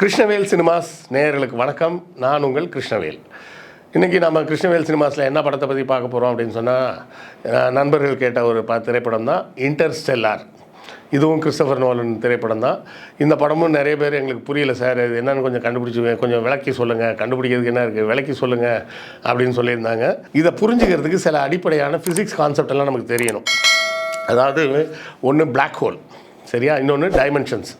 Krishnavel cinemas நேயர்களுக்கு வணக்கம். நான் உங்கள் கிருஷ்ணவேல். இன்றைக்கி நம்ம கிருஷ்ணவேல் சினிமாஸில் என்ன படத்தை பற்றி பார்க்க போகிறோம் அப்படின்னு சொன்னால் நண்பர்கள் கேட்ட ஒரு ப திரைப்படம் தான் இன்டர்ஸ்டெல்லார் இதுவும் கிறிஸ்டபர் நோலன் திரைப்படம் தான். இந்த படமும் நிறைய பேர் எங்களுக்கு புரியல சார் இது என்னென்னு கொஞ்சம் கண்டுபிடிச்சி கொஞ்சம் விளக்கி சொல்லுங்கள் கண்டுபிடிக்கிறதுக்கு என்ன இருக்குது விளக்கி சொல்லுங்கள் அப்படின்னு சொல்லியிருந்தாங்க. இதை புரிஞ்சுக்கிறதுக்கு சில அடிப்படையான ஃபிசிக்ஸ் கான்செப்ட் எல்லாம் நமக்கு தெரியணும். அதாவது ஒன்று பிளாக் ஹோல் சரியா? இன்னொன்று டைமென்ஷன்ஸ்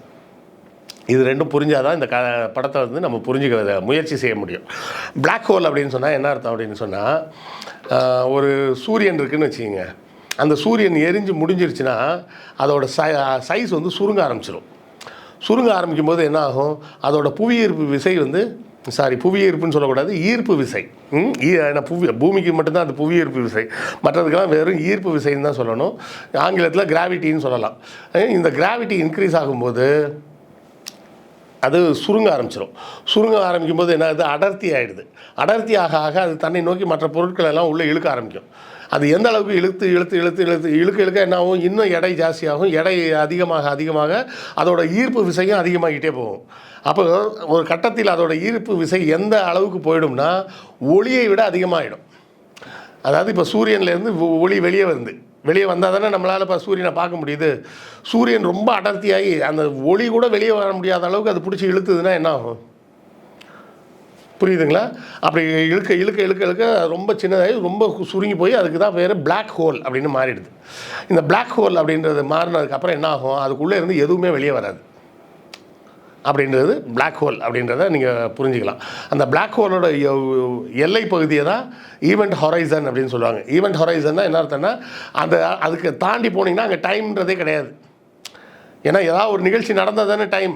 இது ரெண்டும் புரிஞ்சால் தான் இந்த க படத்தை வந்து நம்ம புரிஞ்சுக்கிறத முயற்சி செய்ய முடியும். பிளாக் ஹோல் அப்படின்னு சொன்னால் என்ன அர்த்தம் அப்படின்னு சொன்னால் ஒரு சூரியன் இருக்குதுன்னு வச்சுக்கோங்க. அந்த சூரியன் எரிஞ்சு முடிஞ்சிருச்சுன்னா அதோட சை சைஸ் வந்து சுருங்க ஆரம்பிச்சிடும் சுருங்க ஆரம்பிக்கும் போது என்ன ஆகும்? அதோட புவியீர்ப்பு விசை வந்து சாரி புவியீர்ப்புன்னு சொல்லக்கூடாது ஈர்ப்பு விசை. ஈ- ஏன்னா புவி பூமிக்கு மட்டும்தான் அது புவியீர்ப்பு விசை. மற்றதுக்கெல்லாம் வெறும் ஈர்ப்பு விசைன்னு தான் சொல்லணும். ஆங்கிலத்தில் கிராவிட்டின்னு சொல்லலாம். இந்த கிராவிட்டி இன்க்ரீஸ் ஆகும்போது அது சுருங்க ஆரம்பிச்சிடும் சுருங்க ஆரம்பிக்கும் போது என்ன ஆகுது? அடர்த்தி ஆகிடுது அடர்த்தி ஆக ஆக அது தன்னை நோக்கி மற்ற பொருட்கள் எல்லாம் உள்ளே இழுக்க ஆரம்பிக்கும். அது எந்த அளவுக்கு இழுத்து இழுத்து இழுத்து இழுத்து இழுக்க இழுக்க என்ன ஆகும்? இன்னும் எடை ஜாஸ்தியாகும். எடை அதிகமாக அதிகமாக அதோட ஈர்ப்பு விசையும் அதிகமாகிட்டே போகும். அப்போ ஒரு கட்டத்தில் அதோட ஈர்ப்பு விசை எந்த அளவுக்கு போயிடும்னா ஒளியை விட அதிகமாகிடும் அதாவது இப்போ சூரியன்லேருந்து ஒளி வெளியே வருது வெளியே வந்தால் தானே நம்மளால் இப்போ சூரியனை பார்க்க முடியுது. சூரியன் ரொம்ப அடர்த்தியாகி அந்த ஒளி கூட வெளியே வர முடியாத அளவுக்கு அது பிடிச்சி இழுத்துதுன்னா என்ன ஆகும்? புரியுதுங்களா? அப்படி இழுக்க இழுக்க இழுக்க இழுக்க ரொம்ப சின்னதாகி ரொம்ப சுருங்கி போய் அதுக்கு தான் பேர் பிளாக் ஹோல் அப்படின்னு மாறிடுது. இந்த பிளாக் ஹோல் அப்படின்றது மாறினதுக்கப்புறம் என்ன ஆகும்? அதுக்குள்ளே இருந்து எதுவுமே வெளியே வராது. அப்படின்றது பிளாக் ஹோல் அப்படின்றத நீங்கள் புரிஞ்சுக்கலாம். அந்த பிளாக் ஹோலோட எல்லை பகுதியை தான் ஈவெண்ட் ஹொரைசன் அப்படின்னு சொல்லுவாங்க. ஈவெண்ட் ஹொரைசன்னா என்ன அர்த்தம்னா அந்த அதுக்கு தாண்டி போனீங்கன்னா அங்கே டைம்ன்றதே கிடையாது. ஏன்னா ஏதாவது ஒரு நிகழ்ச்சி நடந்தால் தானே டைம்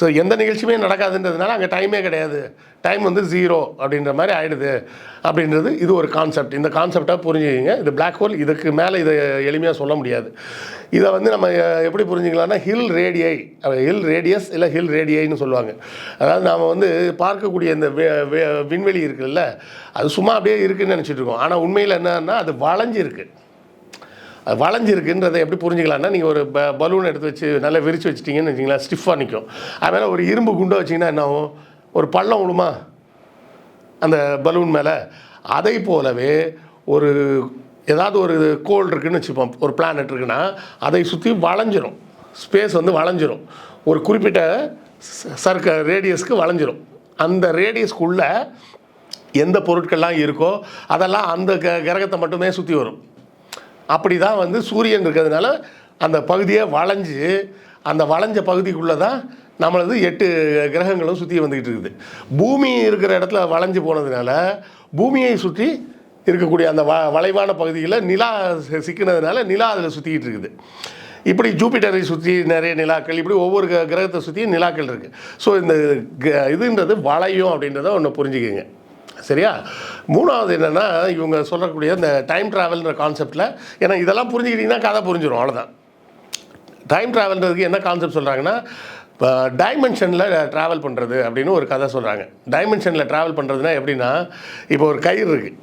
ஸோ எந்த நிகழ்ச்சியுமே நடக்காதுன்றதுனால அங்கே டைமே கிடையாது. டைம் வந்து ஜீரோ அப்படின்ற மாதிரி ஆகிடுது அப்படின்றது இது ஒரு கான்செப்ட் இந்த கான்செப்டாக புரிஞ்சுக்கிங்க. இது பிளாக் ஹோல் இதுக்கு மேலே இதை எளிமையாக சொல்ல முடியாது. இதை வந்து நம்ம எப்படி புரிஞ்சுக்கலாம்னா ஹில் ரேடியை ஹில் ரேடியஸ் இல்லை ஹில் ரேடியைன்னு சொல்லுவாங்க. அதாவது நாம் வந்து பார்க்கக்கூடிய இந்த வே- விண்வெளி இருக்குல்ல அது சும்மா அப்படியே இருக்குதுன்னு நினச்சிட்டு இருக்கோம். ஆனால் உண்மையில் என்னன்னா அது வளைஞ்சிருக்கு. அது வளைஞ்சிருக்குன்றதை எப்படி புரிஞ்சுக்கலாம்னா நீங்கள் ஒரு ப பலூன் எடுத்து வச்சு நல்லா விரிச்சு வச்சிட்டிங்கன்னு வச்சிங்களேன் ஸ்டிஃபாக நிற்கும் அது மேலே ஒரு இரும்பு குண்டை வச்சிங்கன்னா என்ன ஆகும்? ஒரு பள்ளம் விழுமா? அந்த பலூன் மேலே. அதை போலவே ஒரு ஏதாவது ஒரு கோல் இருக்குதுன்னு வச்சுப்போம் ஒரு பிளானட் இருக்குன்னா அதை சுற்றி வளைஞ்சிரும். ஸ்பேஸ் வந்து வளைஞ்சிரும். ஒரு குறிப்பிட்ட சர்க்க ரேடியஸ்க்கு வளைஞ்சிரும். அந்த ரேடியஸ்க்குள்ளே எந்த பொருட்கள்லாம் இருக்கோ அதெல்லாம் அந்த க கிரகத்தை மட்டுமே சுற்றி வரும். அப்படி தான் வந்து சூரியன் இருக்கிறதுனால அந்த பகுதியை வளைஞ்சு அந்த வளைஞ்ச பகுதிக்குள்ளே தான் நம்மளது எட்டு கிரகங்களும் சுற்றி வந்துக்கிட்டு இருக்குது. பூமி இருக்கிற இடத்துல வளைஞ்சு போனதுனால பூமியை சுற்றி இருக்கக்கூடிய அந்த வ வளைவான பகுதியில் நிலா சி- சிக்கினதுனால நிலா அதில் சுற்றிக்கிட்டு இருக்குது. இப்படி ஜூபிட்டரை சுற்றி நிறைய நிலாக்கள் இப்படி ஒவ்வொரு கிரகத்தை சுற்றியும் நிலாக்கள் இருக்குது ஸோ இந்த க- இதுன்றது வளையும் அப்படின்றத ஒன்று புரிஞ்சுக்கோங்க. சரியா? மூணாவது என்னென்னா இவங்க சொல்லக்கூடிய இந்த டைம் ட்ராவல்ன்ற கான்செப்டில் ஏன்னா இதெல்லாம் புரிஞ்சுக்கிட்டிங்கன்னா கதை புரிஞ்சிடும் அவ்வளோதான் டைம் ட்ராவல்ன்றதுக்கு என்ன கான்செப்ட் சொல்கிறாங்கன்னா இப்போ டைமென்ஷனில் ட்ராவல் பண்ணுறது அப்படின்னு ஒரு கதை சொல்கிறாங்க டைமென்ஷனில் ட்ராவல் பண்ணுறதுனா எப்படின்னா இப்போ ஒரு கயிறு இருக்குது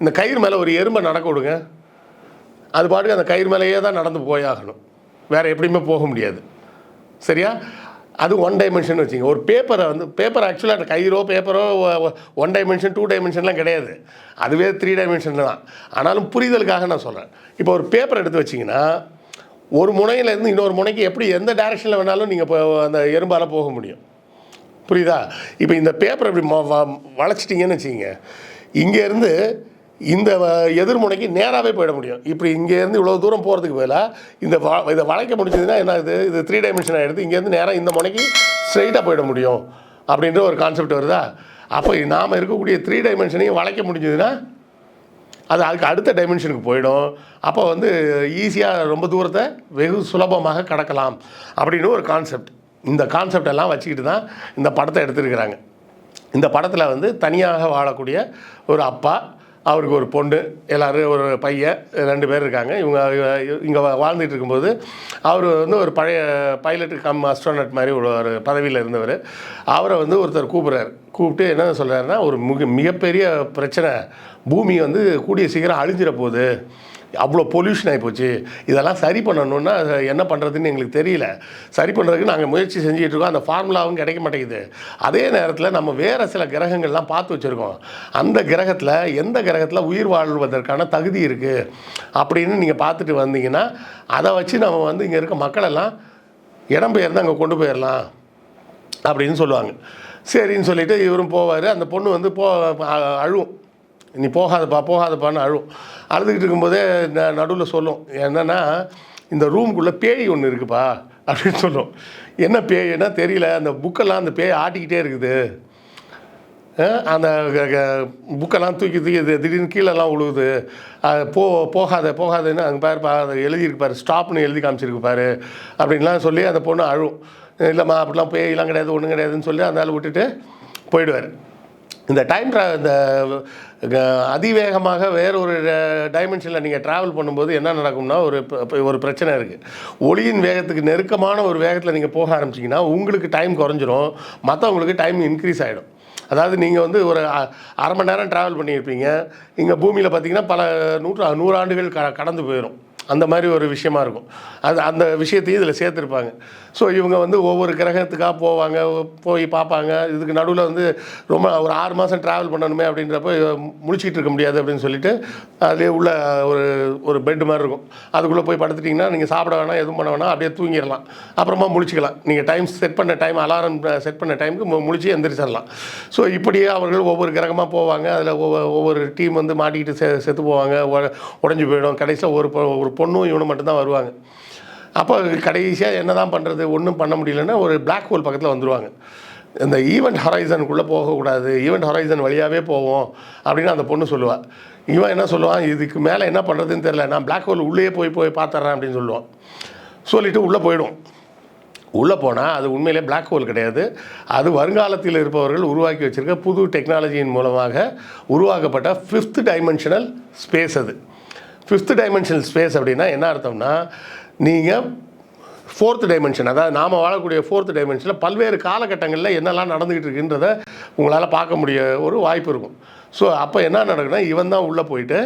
இந்த கயிறு மேலே ஒரு எறும்பை நடக்க விடுங்க. அது பாட்டுக்கு அந்த கயிறு மேலேயே தான் நடந்து போயாகணும். வேறு எப்படியுமே போக முடியாது. சரியா? அது ஒன் டைமென்ஷன் வச்சுங்க. ஒரு பேப்பரை வந்து பேப்பர் ஆக்சுவலாக கயிறோ பேப்பரோ ஒன் டைமென்ஷன் டூ டைமென்ஷன்லாம் கிடையாது. அதுவே த்ரீ டைமென்ஷனில் தான். ஆனாலும் புரிதலுக்காக நான் சொல்கிறேன் இப்போ ஒரு பேப்பர் எடுத்து வச்சிங்கன்னா ஒரு முனையிலேருந்து இன்னொரு முனைக்கு எப்படி எந்த டைரெக்ஷனில் வேணாலும் நீங்கள் இப்போ அந்த எறும்பால் போக முடியும். புரியுதா? இப்போ இந்த பேப்பர் இப்படி ம- வ- வளைச்சிட்டிங்கன்னு வச்சுக்கிங்க. இங்கேருந்து இந்த எதிர்முனைக்கு நேராகவே போயிட முடியும். இப்படி இங்கேருந்து இவ்வளோ தூரம் போகிறதுக்கு பதிலாக இந்த வ இதை வளைக்க முடிஞ்சதுன்னா என்ன இது இது த்ரீ டைமென்ஷன் ஆகிடுது இங்கேருந்து நேராக இந்த முனைக்கு ஸ்ட்ரைட்டாக போயிட முடியும் அப்படின்ற ஒரு கான்செப்ட் வருதா? அப்போ நாம் இருக்கக்கூடிய த்ரீ டைமென்ஷனையும் வளைக்க முடிஞ்சதுன்னா அது அதுக்கு அடுத்த டைமென்ஷனுக்கு போயிடும். அப்போ வந்து ஈஸியாக ரொம்ப தூரத்தை வெகு சுலபமாக கடக்கலாம் அப்படின்னு ஒரு கான்செப்ட் இந்த கான்செப்ட் எல்லாம் வச்சுக்கிட்டு தான் இந்த படத்தை எடுத்திருக்கிறாங்க. இந்த படத்தில் வந்து தனியாக வாழக்கூடிய ஒரு அப்பா அவருக்கு ஒரு பொண்ணு எல்லாரும் ஒரு பையன் ரெண்டு பேர் இருக்காங்க. இவங்க இங்கே வாழ்ந்துட்டு இருக்கும்போது அவர் வந்து ஒரு பழைய பைலட்டு கம் அஸ்ட்ரானட் மாதிரி ஒரு ஒரு பதவியில் இருந்தவர். அவரை வந்து ஒருத்தர் கூப்பிட்றாரு. கூப்பிட்டு என்ன சொல்கிறாருன்னா ஒரு மிக மிகப்பெரிய பிரச்சனை. பூமி வந்து கூடிய சீக்கிரம் அழிஞ்சிட போகுது. அவ்வளோ பொல்யூஷன் ஆகிப்போச்சு இதெல்லாம் சரி பண்ணணுன்னா அது என்ன பண்ணுறதுன்னு எங்களுக்கு தெரியல. சரி பண்ணுறதுக்கு நாங்கள் முயற்சி செஞ்சுட்டு இருக்கோம். அந்த ஃபார்முலாவும் கிடைக்க மாட்டேங்குது. அதே நேரத்தில் நம்ம வேறு சில கிரகங்கள்லாம் பார்த்து வச்சுருக்கோம். அந்த கிரகத்தில் எந்த கிரகத்தில் உயிர் வாழ்வதற்கான தகுதி இருக்குது அப்படின்னு நீங்கள் பார்த்துட்டு வந்தீங்கன்னா அதை வச்சு நம்ம வந்து இங்கே இருக்க மக்களெல்லாம் இடம்பெயர்ந்து அங்கே கொண்டு போயிடலாம் அப்படின்னு சொல்லுவாங்க. சரின்னு சொல்லிவிட்டு இவரும் போவார். அந்த பொண்ணு வந்து போ அழுவும். நீ போகாதப்பா போகாதப்பான்னு அழும் அழுதுகிட்டு இருக்கும்போதே ந நடுவில் சொல்லும். என்னென்னா இந்த ரூம்குள்ளே பேய் ஒன்று இருக்குப்பா அப்படின்னு சொல்லும். என்ன பேய்னா தெரியல அந்த புக்கெல்லாம் அந்த பேய் ஆட்டிக்கிட்டே இருக்குது. அந்த க- க- புக்கெல்லாம் தூக்கி தூக்கிது திடீர்னு கீழெல்லாம் விழுகுது அது போ போகாத போகாதுன்னு அங்கே பாரு பா அதை எழுதியிருக்கு பாரு ஸ்டாப்னு எழுதி காமிச்சிருக்கு பாரு அப்படின்லாம் சொல்லி அந்த பொண்ணு அழும் இல்லைம்மா அப்படிலாம் பேயெல்லாம் கிடையாது ஒன்றும் கிடையாதுன்னு சொல்லி அந்த ஆள் விட்டுட்டு போயிடுவார். இந்த டைம் ட்ரா இந்த க- அதிவேகமாக வேற ஒரு டைமென்ஷனில் நீங்கள் ட்ராவல் பண்ணும்போது என்ன நடக்கும்னா ஒரு ஒரு பிரச்சனை இருக்குது ஒளியின் வேகத்துக்கு நெருக்கமான ஒரு வேகத்தில் நீங்கள் போக ஆரம்பிச்சிங்கன்னா உங்களுக்கு டைம் குறைஞ்சிரும். மற்றவங்களுக்கு டைம் இன்க்ரீஸ் ஆகிடும் அதாவது நீங்கள் வந்து ஒரு அ- அரை மணி நேரம் ட்ராவல் பண்ணியிருப்பீங்க. இங்கே பூமியில் பார்த்தீங்கன்னா பல நூற்று நூறாண்டுகள் க கடந்து போயிடும் அந்த மாதிரி ஒரு விஷயமா இருக்கும். அது அந்த விஷயத்தையும் இதில் சேர்த்துருப்பாங்க. ஸோ இவங்க வந்து ஒவ்வொரு கிரகத்துக்காக போவாங்க போய் பார்ப்பாங்க. இதுக்கு நடுவில் வந்து ரொம்ப ஒரு ஆறு மாதம் ட்ராவல் பண்ணணுமே அப்படின்றப்ப முழிச்சிக்கிட்டு இருக்க முடியாது அப்படின்னு சொல்லிட்டு அதுலேயே உள்ள ஒரு ஒரு பெட் மாதிரி இருக்கும். அதுக்குள்ளே போய் படுத்துட்டிங்கன்னா நீங்கள் சாப்பிட வேணாம் எதுவும் பண்ண வேணாம் அப்படியே தூங்கிடலாம். அப்புறமா முழிச்சிக்கலாம் நீங்கள் டைம் செட் பண்ண டைம் அலாரம் செட் பண்ண டைமுக்கு முழிச்சு எந்திரிச்சிடலாம். ஸோ இப்படியே அவர்கள் ஒவ்வொரு கிரகமாக போவாங்க. அதில் ஒவ்வொரு ஒவ்வொரு டீம் வந்து மாட்டிக்கிட்டு செ செத்து போவாங்க. உடஞ்சி போயிடும். கடைசியில் ஒரு ஒரு ஒரு பொண்ணும் இவனும் மட்டும்தான் வருவாங்க. அப்போ கடைசியாக என்ன தான் பண்ணுறது ஒன்றும் பண்ண முடியலன்னா ஒரு பிளாக் ஹோல் பக்கத்தில் வந்துடுவாங்க இந்த ஈவெண்ட் ஹொரைசனுக்குள்ளே போகக்கூடாது. ஈவெண்ட் ஹொரைசன் வழியாகவே போவோம் அப்படின்னு அந்த பொண்ணு சொல்லுவாள் இவன் என்ன சொல்லுவான் இதுக்கு மேலே என்ன பண்ணுறதுன்னு தெரியல. நான் பிளாக் ஹோல் உள்ளேயே போய் போய் பார்த்துட்றேன் அப்படின்னு சொல்லுவான். சொல்லிவிட்டு உள்ளே போயிடும். உள்ளே போனால் அது உண்மையிலே பிளாக் ஹோல் கிடையாது. அது வருங்காலத்தில் இருப்பவர்கள் உருவாக்கி வச்சிருக்க புது டெக்னாலஜியின் மூலமாக உருவாக்கப்பட்ட ஃபிஃப்த் டைமென்ஷனல் ஸ்பேஸ் அது. ஃபிஃப்த் டைமென்ஷனல் ஸ்பேஸ் அப்படின்னா என்ன அர்த்தம்னா நீங்கள் ஃபோர்த் டைமென்ஷன் அதாவது நாம் வாழக்கூடிய ஃபோர்த் டைமென்ஷனில் பல்வேறு காலகட்டங்களில் என்னெல்லாம் நடந்துக்கிட்டு இருக்குன்றத உங்களால் பார்க்க முடிய ஒரு வாய்ப்பு இருக்கும். ஸோ அப்போ என்ன நடக்குன்னா இவன் தான் உள்ளே போயிட்டு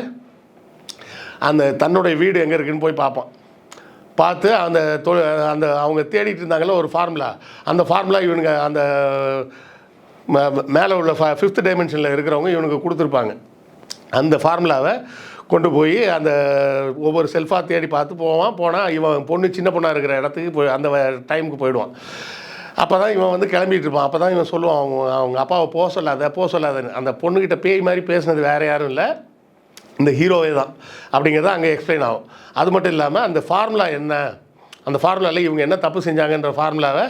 அந்த தன்னுடைய வீடு எங்கே இருக்குன்னு போய் பார்ப்பான். பார்த்து அந்த தொ அந்த அவங்க தேடிட்டு இருந்தாங்கல்ல ஒரு ஃபார்முலா அந்த ஃபார்முலா இவனுங்க அந்த மேலே உள்ள ஃபிஃப்த் டைமென்ஷனில் இருக்கிறவங்க இவனுக்கு கொடுத்துருப்பாங்க. அந்த ஃபார்முலாவை கொண்டு போய் அந்த ஒவ்வொரு செல்ஃபாக தேடி பார்த்து போவான். போனால் இவன் பொண்ணு சின்ன பொண்ணாக இருக்கிற இடத்துக்கு போய் அந்த டைமுக்கு போயிடுவான். அப்போ தான் இவன் வந்து கிளம்பிட்டு இருப்பான். அப்போ தான் இவன் சொல்லுவான் அவங்க அவங்க அப்பாவை போக சொல்லாத போக சொல்லாதன்னு அந்த பொண்ணுக்கிட்ட பேய் மாதிரி பேசுனது வேறு யாரும் இல்லை. இந்த ஹீரோவே தான். அப்படிங்கிறது அங்கே எக்ஸ்பிளைன் ஆகும். அது மட்டும் இல்லாமல் அந்த ஃபார்முலா என்ன? அந்த ஃபார்முலாவில் இவங்க என்ன தப்பு செஞ்சாங்கன்ற ஃபார்முலாவை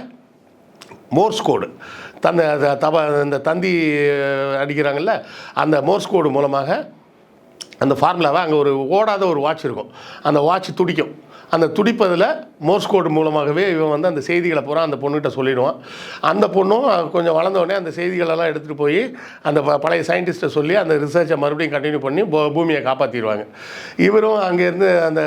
மோர்ஸ் கோடு தந்த தப இந்த தந்தி அடிக்கிறாங்கல்ல அந்த மோர்ஸ் கோடு மூலமாக அந்த ஃபார்முலாவை அங்கே ஒரு ஓடாத ஒரு வாட்ச் இருக்கும். அந்த வாட்ச் துடிக்கும். அந்த துடிப்பதில் மோர்ஸ் கோடு மூலமாகவே இவன் வந்து அந்த செய்திகளை பூரா அந்த பொண்ணுகிட்ட சொல்லிடுவான். அந்த பொண்ணும் கொஞ்சம் வளர்ந்தோடனே அந்த செய்திகளெல்லாம் எடுத்துகிட்டு போய் அந்த ப- பழைய சயின்டிஸ்ட்டை சொல்லி அந்த ரிசர்ச்சை மறுபடியும் கண்டினியூ பண்ணி பூமியை காப்பாற்றிடுவாங்க இவரும் அங்கேருந்து அந்த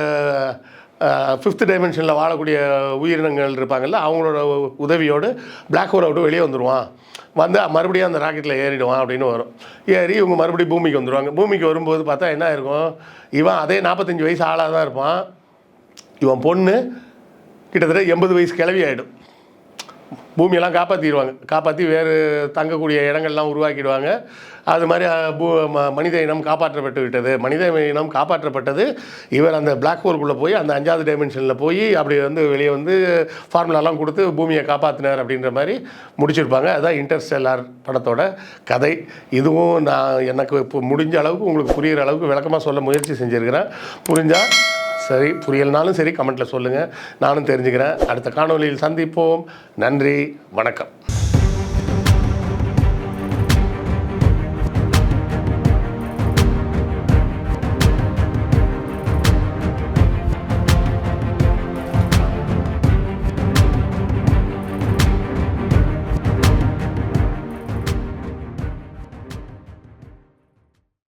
ஃபிஃப்த் டைமென்ஷனில் வாழக்கூடிய உயிரினங்கள் இருப்பாங்கல்ல அவங்களோட உதவியோடு பிளாக் ஹோலை விட்டு வெளியே வந்துடுவான் வந்து மறுபடியும் அந்த ராக்கெட்டில் ஏறிடுவான் அப்படின்னு வரும். ஏறி இவங்க மறுபடியும் பூமிக்கு வந்துடுவாங்க பூமிக்கு வரும்போது பார்த்தா என்ன இருக்கும்? இவன் அதே நாற்பத்தஞ்சு வயசு ஆளாக தான் இருப்பான். இவன் பொண்ணு கிட்டத்தட்ட எண்பது வயசு கிளவி ஆகிடும் பூமியெல்லாம் காப்பாற்றிடுவாங்க காப்பாற்றி வேறு தங்கக்கூடிய இடங்கள்லாம் உருவாக்கிடுவாங்க. அது மாதிரி பூ ம- மனித இனம் காப்பாற்றப்பட்டு விட்டது. மனித இனம் காப்பாற்றப்பட்டது. இவர் அந்த பிளாக் ஹோல்குள்ளே போய் அந்த அஞ்சாவது டைமென்ஷனில் போய் அப்படி வந்து வெளியே வந்து ஃபார்முலாலாம் கொடுத்து பூமியை காப்பாற்றினார் அப்படின்ற மாதிரி முடிச்சிருப்பாங்க. அதுதான் இன்டர்ஸ்டெல்லார் படத்தோட கதை. இதுவும் நான் எனக்கு இப்போ முடிஞ்ச அளவுக்கு உங்களுக்கு புரிகிற அளவுக்கு விளக்கமாக சொல்ல முயற்சி செஞ்சுருக்கிறேன். புரிஞ்சால் சரி புரியலனாலும் சரி கமெண்ட்டில் சொல்லுங்கள் நானும் தெரிஞ்சுக்கிறேன். அடுத்த காணொளியில் சந்திப்போம். நன்றி வணக்கம்.